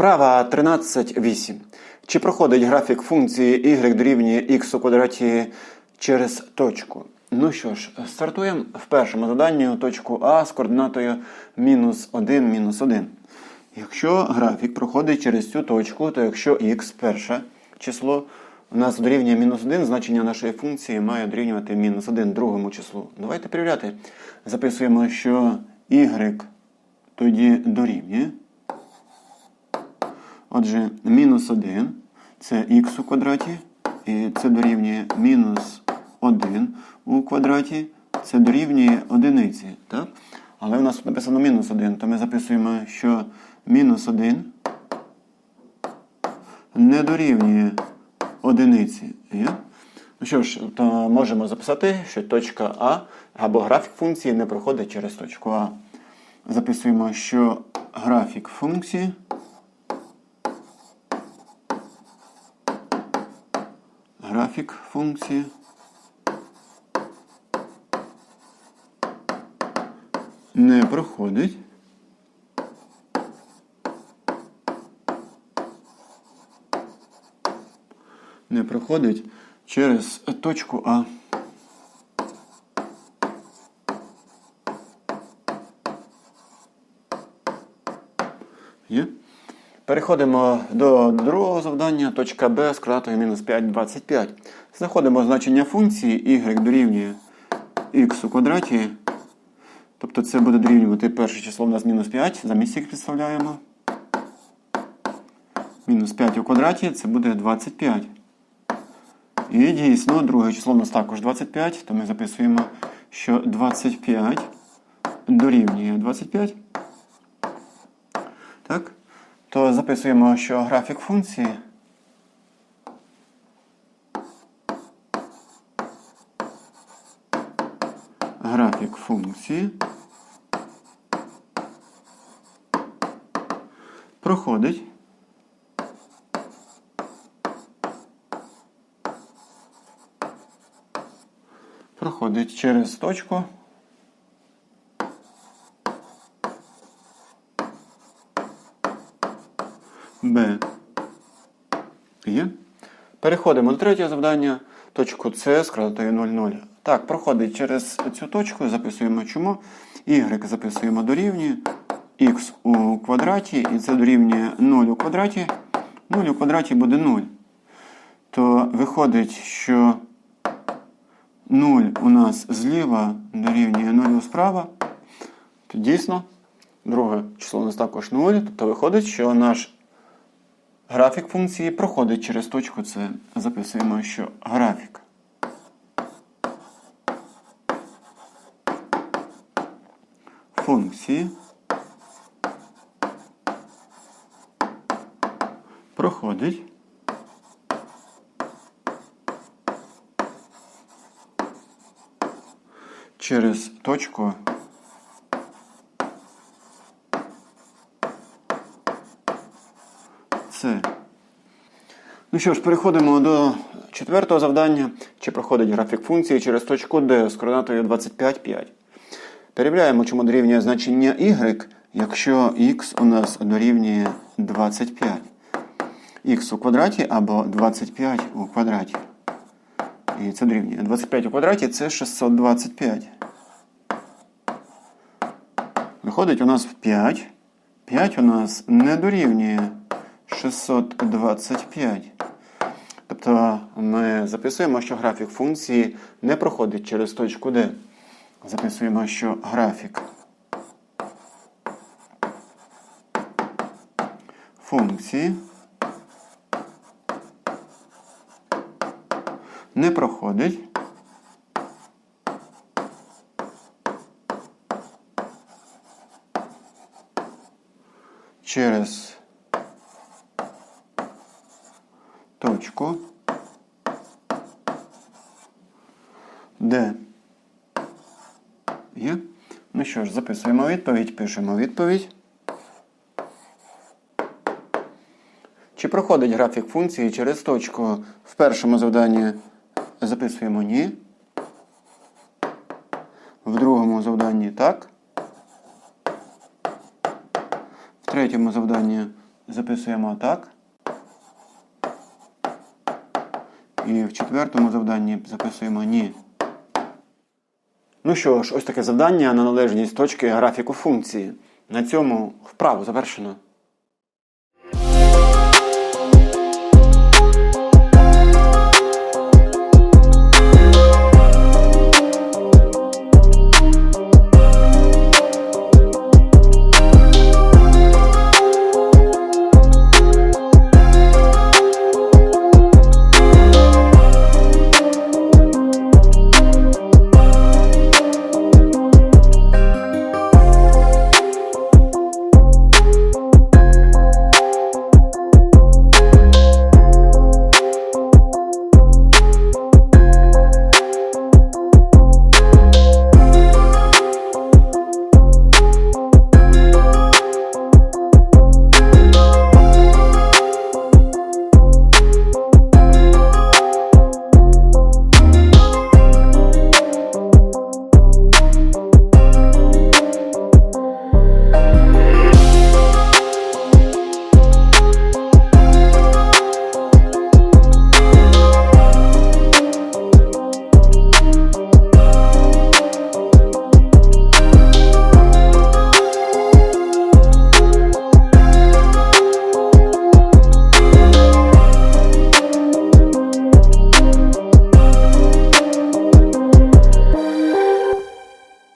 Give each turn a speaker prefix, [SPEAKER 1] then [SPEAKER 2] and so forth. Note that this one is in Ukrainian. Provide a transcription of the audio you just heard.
[SPEAKER 1] Вправа 13.8. Чи проходить графік функції y дорівнює x у квадраті через точку? Ну що ж, стартуємо в першому заданні точку А з координатою мінус 1, мінус 1. Якщо графік проходить через цю точку, то якщо x перше число у нас дорівнює мінус 1, значення нашої функції має дорівнювати мінус 1 другому числу. Давайте перевіряти. Записуємо, що y тоді дорівнює. Отже, мінус 1 це х у квадраті, і це дорівнює мінус 1 у квадраті, це дорівнює одиниці. Так? Але у нас тут написано мінус 1, то ми записуємо, що мінус 1 не дорівнює одиниці. Ну що ж, то можемо записати, що точка А або графік функції не проходить через точку А. Записуємо, що графік функції. Графік функції не проходить. Не проходить через точку А. Є? Переходимо до другого завдання. Точка Б з квадратою мінус 5, 25. Знаходимо значення функції y дорівнює x у квадраті. Тобто це буде дорівнювати перше число у нас мінус 5. Замість їх підставляємо. Мінус 5 у квадраті це буде 25. І дійсно, друге число у нас також 25, то ми записуємо, що 25 дорівнює 25. Так? То записуємо, що графік функції. Графік функції проходить. Проходить через точку Б. Є. Переходимо до третього завдання. Точку С з квадратою 0,0. Так, проходить через цю точку, записуємо чому. Y записуємо дорівнює х у квадраті, і це дорівнює 0 у квадраті. 0 у квадраті буде 0. То виходить, що 0 у нас зліва дорівнює 0 справа. То дійсно, друге число у нас також 0. Тобто виходить, що наш графік функції проходить через точку С. Записуємо, що графік. Функції проходить через точку С. Ну що ж, переходимо до четвертого завдання. Чи проходить графік функції через точку D з координатою 25, 5. Перевіряємо, чому дорівнює значення y, якщо x у нас дорівнює 25. х у квадраті або 25 у квадраті. І це дорівнює. 25 у квадраті це 625. Виходить у нас 5. 5 у нас не дорівнює 625. Тобто ми записуємо, що графік функції не проходить через точку D. Записуємо, що графік функції не проходить через точку Д. Є? Ну що ж, записуємо відповідь, пишемо відповідь. Чи проходить графік функції через точку в першому завданні записуємо ні. В другому завданні так. В третьому завданні записуємо так. І в четвертому завданні записуємо ні. Ну що ж, ось таке завдання на належність точки графіку функції. На цьому вправу завершено.